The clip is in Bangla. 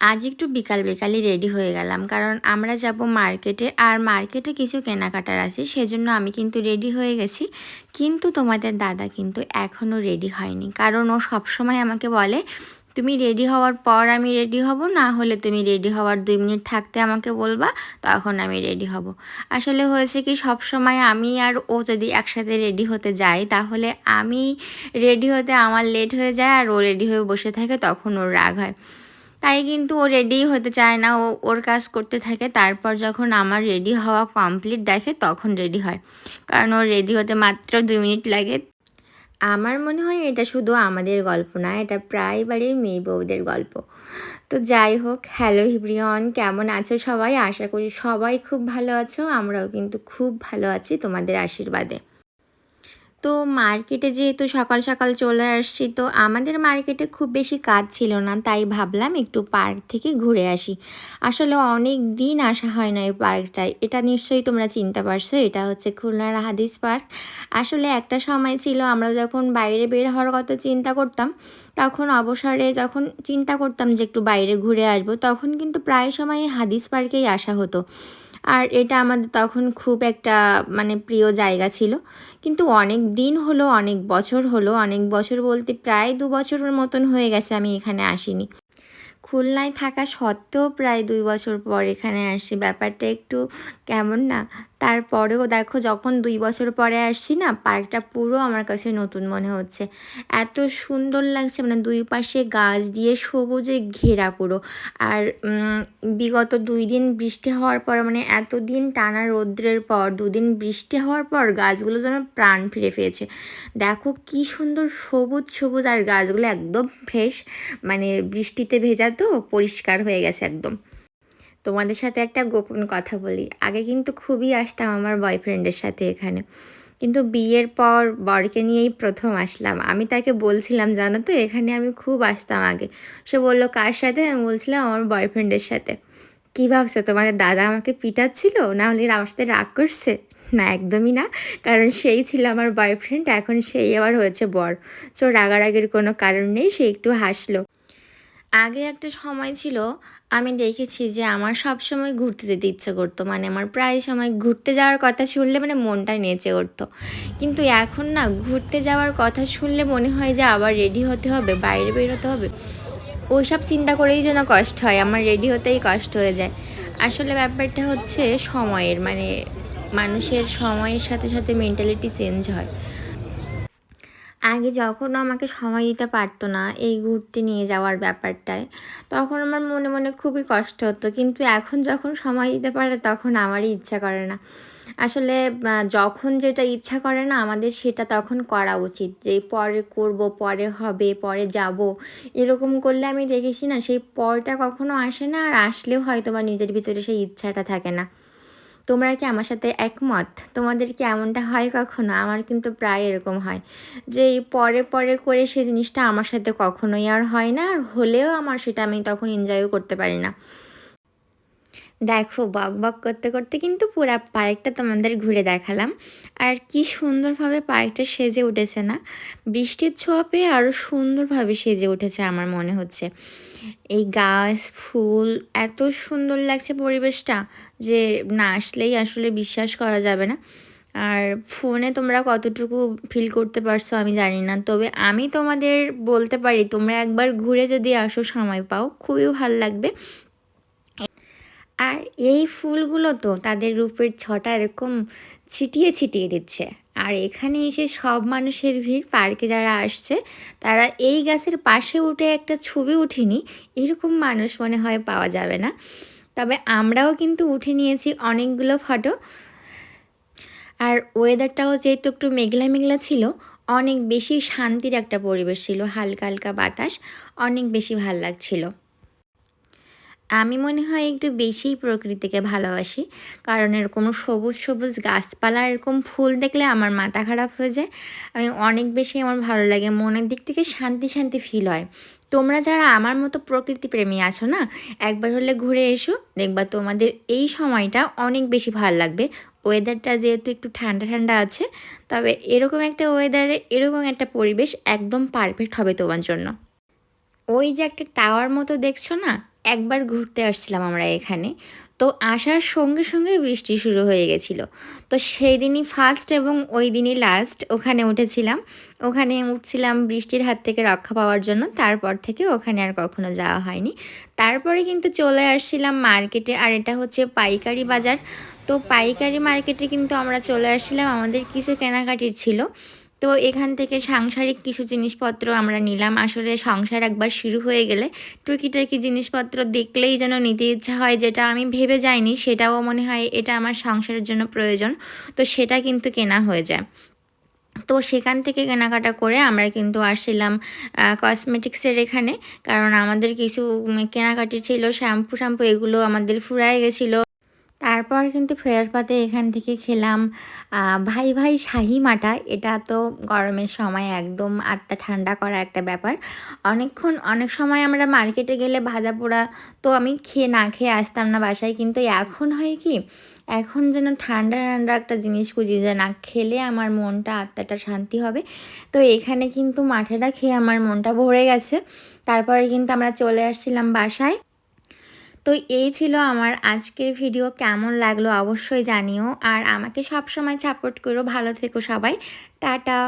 আজ একটু বিকাল বিকালই রেডি হয়ে গেলাম, কারণ আমরা যাব মার্কেটে আর মার্কেটে কিছু কেনাকাটার আছে, সেজন্য আমি কিন্তু রেডি হয়ে গেছি। কিন্তু তোমাদের দাদা কিন্তু এখনও রেডি হয়নি, কারণ ও সবসময় আমাকে বলে, তুমি রেডি হওয়ার পর আমি রেডি হব, না হলে তুমি রেডি হওয়ার দুই মিনিট থাকতে আমাকে বলবা, তখন আমি রেডি হব। আসলে হয়েছে কি সব সময় আমি আর ও যদি একসাথে রেডি হতে যাই, তাহলে আমি রেডি হতে আমার লেট হয়ে যায় আর ও রেডি হয়ে বসে থাকে, তখন ওর রাগ হয়। তাই কিন্তু ও রেডি হতে চায় না। ও, ওর কাজ করতে থাকে। তারপর যখন আমার রেডি হওয়া কমপ্লিট দেখে তখন রেডি হয়। কারণ ওর রেডি হতে মাত্র দুই মিনিট লাগে। আমার মনে হয় এটা শুধু আমাদের গল্প না, এটা প্রায় বাড়ির মেয়ে বউদের গল্প। তো যাই হোক হ্যালো হিব্রিয়ন কেমন আছো সবাই? আশা করি সবাই খুব ভালো আছো। আমরাও কিন্তু খুব ভালো আছি তোমাদের আশীর্বাদে। তো মার্কেটে যেহেতু সকাল সকাল চলে আসছি, তো আমাদের মার্কেটে খুব বেশি কাজ ছিল না, তাই ভাবলাম একটু পার্ক থেকে ঘুরে আসি। আসলে অনেক দিন আসা হয় না এই পার্কটায়, এটা নিশ্চয়ই তোমরা চিনতে পারছ, এটা হচ্ছে খুলনার হাদিস পার্ক। আসলে একটা সময় ছিল আমরা যখন বাইরে বের হওয়ার কথা চিন্তা করতাম, তখন অবসরে যখন চিন্তা করতাম যে একটু বাইরে ঘুরে আসব, তখন কিন্তু প্রায় সময় হাদিস পার্কেই আসা হতো। আর এটা আমাদের তখন খুব একটা মানে প্রিয় জায়গা ছিল। কিন্তু অনেক দিন হলো, অনেক বছর হলো, অনেক বছর বলতে প্রায় দু বছরের মতন হয়ে গেছে আমি এখানে আসিনি। খুলনায় থাকা সত্ত্বেও প্রায় দুই বছর পর এখানে আসি। ব্যাপারটা একটু কেমন না? তারপরেও দেখো যখন দুই বছর পরে আসছি না, পার্কটা পুরো আমার কাছে নতুন মনে হচ্ছে। এত সুন্দর লাগছে মানে দুই পাশে গাছ দিয়ে সবুজে ঘেরা পুরো। আর বিগত দুই দিন বৃষ্টি হওয়ার পর মানে এতদিন টানা রৌদ্রের পর, দুদিন বৃষ্টি হওয়ার পর গাছগুলো যেন প্রাণ ফিরে পেয়েছে। দেখো কি সুন্দর সবুজ সবুজ, আর গাছগুলো একদম ফ্রেশ মানে বৃষ্টিতে ভেজা তো পরিষ্কার হয়ে গেছে একদম। তোমাদের সাথে একটা গোপন কথা বলি। আগে কিন্তু খুবই আসতাম আমার বয়ফ্রেন্ডের সাথে এখানে। কিন্তু বিয়ের পর বরকে নিয়েই প্রথম আসলাম। আমি তাকে বলছিলাম, জানো তো, এখানে আমি খুব আসতাম আগে। সে বলল, কার সাথে? আমি বলছিলাম, আমার বয়ফ্রেন্ডের সাথে। কী ভাবছ? তোমাদের দাদা আমাকে পিটাচ্ছিল? না হলে আমার সাথে রাগ করছে? না, একদমই না। কারণ সেই ছিল আমার বয়ফ্রেন্ড এখন সেই আবার হয়েছে বর। সো রাগারাগির কোনো কারণ নেই? সে একটু হাসলো। আগে একটা সময় ছিল, আমি দেখেছি যে আমার সব সময় ঘুরতে যেতে ইচ্ছে করতো। মানে আমার প্রায় সময় ঘুরতে যাওয়ার কথা শুনলে মানে মনটা নেচে উঠতো। কিন্তু এখন না, ঘুরতে যাওয়ার কথা শুনলে মনে হয় যে আবার রেডি হতে হবে, বাইরে বেরোতে হবে। ওইসব চিন্তা করেই যেন কষ্ট হয়, আমার রেডি হতেই কষ্ট হয়ে যায়। আসলে ব্যাপারটা হচ্ছে সময়ের মানে মানুষের সময়ের সাথে সাথে মেন্টালিটি চেঞ্জ হয়। আগে যখন আমাকে সময় দিতে পারতো না এই ঘুরতে নিয়ে যাওয়ার ব্যাপারটায়, তখন আমার মনে মনে খুবই কষ্ট হতো। কিন্তু এখন যখন সময় দিতে পারে তখন আমারই ইচ্ছা করে না। আসলে যখন যেটা ইচ্ছা করে না আমাদের সেটা তখন করা উচিত। যে পরে করব, পরে হবে, পরে যাব, এরকম করলে আমি দেখেছি না সেই পরটা কখনো আসে না আর আসলেও হয়তো বা নিজের ভিতরে সেই ইচ্ছাটা থাকে না। তোমরা কি আমার সাথে একমত? তোমাদের কি এমনটা হয় কখনো? আমার কিন্তু প্রায় এরকম হয়। যে পরে পরে করে সেই জিনিসটা আমার সাথে কখনোই আর হয় না, আর হলেও আমার সেটা আমি তখন এনজয়ও করতে পারি না। দেখো, বক বক করতে করতে কিন্তু পুরো পার্কটা তোমাদের ঘুরে দেখালাম। আর কি সুন্দরভাবে পার্কটা সেজে উঠেছে না? বৃষ্টির ছোঁয়া পেয়ে আরও সুন্দরভাবে সেজে উঠেছে আমার মনে হচ্ছে। এই গাছ, ফুল, এত সুন্দর লাগছে পরিবেশটা যে না আসলেই আসলে বিশ্বাস করা যাবে না। আর ফোনে তোমরা কতটুকু ফিল করতে পারছ আমি জানি না, তবে আমি তোমাদের বলতে পারি তোমরা একবার ঘুরে যদি আসো সময় পাও, খুবই ভালো লাগবে। আর এই ফুলগুলো তো তাদের রূপের ছটা এরকম ছিটিয়ে ছিটিয়ে দিচ্ছে। আর এখানে এসে সব মানুষের ভিড়, পার্কে যারা আসছে, তারা এই গাছের পাশে উঠে একটা ছবি উঠিনি, এরকম মানুষ মনে হয় পাওয়া যাবে না। তবে আমরাও কিন্তু উঠে নিয়েছি অনেকগুলো ফটো। আর ওয়েদারটাও যেহেতু একটু মেঘলা মেঘলা ছিল, অনেক বেশি শান্তির একটা পরিবেশ ছিল, হালকা হালকা বাতাস, অনেক বেশি ভালো লাগছিল। আমি মনে হয় একটু বেশিই প্রকৃতিকে ভালোবাসি। কারণ এরকম সবুজ সবুজ গাছপালা, এরকম ফুল দেখলে আমার মাথা খারাপ হয়ে যায়। আমি অনেক বেশি আমার ভালো লাগে, মনের দিক থেকে শান্তি শান্তি ফিল হয়। তোমরা যারা আমার মতো প্রকৃতি প্রেমী আছো না, একবার হলে ঘুরে এসো, দেখবা তোমাদের এই সময়টা অনেক বেশি ভালো লাগবে। ওয়েদারটা যেহেতু একটু ঠান্ডা ঠান্ডা আছে, তবে এরকম একটা ওয়েদারে এরকম একটা পরিবেশ একদম পারফেক্ট হবে তোমার জন্য। ওই যে একটা টাওয়ার মতো দেখছ না একবার ঘুরতে আসছিলাম আমরা এখানে। তো আসার সঙ্গে সঙ্গে বৃষ্টি শুরু হয়ে গেছিল। তো সেই দিনই ফার্স্ট এবং ওই দিনই লাস্ট ওখানে উঠেছিলাম। ওখানে উঠছিলাম বৃষ্টির হাত থেকে রক্ষা পাওয়ার জন্য। তারপর থেকে ওখানে আর কখনো যাওয়া হয়নি। তারপরে কিন্তু চলে আসছিলাম মার্কেটে। আর এটা হচ্ছে পাইকারি বাজার। তো পাইকারি মার্কেটে কিন্তু আমরা চলে আসছিলাম। আমাদের কিছু কেনাকাটির ছিল। তো এখান থেকে সাংসারিক কিছু জিনিসপত্র আমরা নিলাম। আসলে সংসার একবার শুরু হয়ে গেলে টুকিটাকি জিনিসপত্র দেখলেই যেন নিতে ইচ্ছা হয়, যেটা আমি ভেবে যাইনি, সেটাও মনে হয় এটা আমার সংসারের জন্য প্রয়োজন। তো সেটা কিন্তু কেনা হয়ে যায়। তো সেখান থেকে কেনাকাটা করে আমরা কিন্তু আসছিলাম কসমেটিক্সের এখানে। কারণ আমাদের কিছু কেনাকাটি ছিল শ্যাম্পু শ্যাম্পু এগুলো আমাদের ফুরায় গেছিল। তারপর কিন্তু ফেরার পথে এখান থেকে খেলাম ভাই ভাই শাহি মাটা। এটা তো গরমের সময় একদম আত্মা ঠান্ডা করা একটা ব্যাপার। অনেকক্ষণ, অনেক সময় আমরা মার্কেটে গেলে ভাজা পোড়া তো আমি খেয়ে, না খেয়ে আসতাম না বাসায়। কিন্তু এখন হয় কি, এখন যেন ঠান্ডা ঠান্ডা একটা জিনিস খুঁজি যে, না খেলে আমার মনটা, আত্মাটা শান্তি হবে। তো এখানে কিন্তু মাঠাটা খেয়ে আমার মনটা ভরে গেছে। তারপরে কিন্তু আমরা চলে আসছিলাম বাসায়। তো এই ছিল আমার আজকের ভিডিও কেমন লাগল অবশ্যই জানিও। আর আমাকে সবসময় সাপোর্ট করো। ভালো থেকো সবাই। টাটা।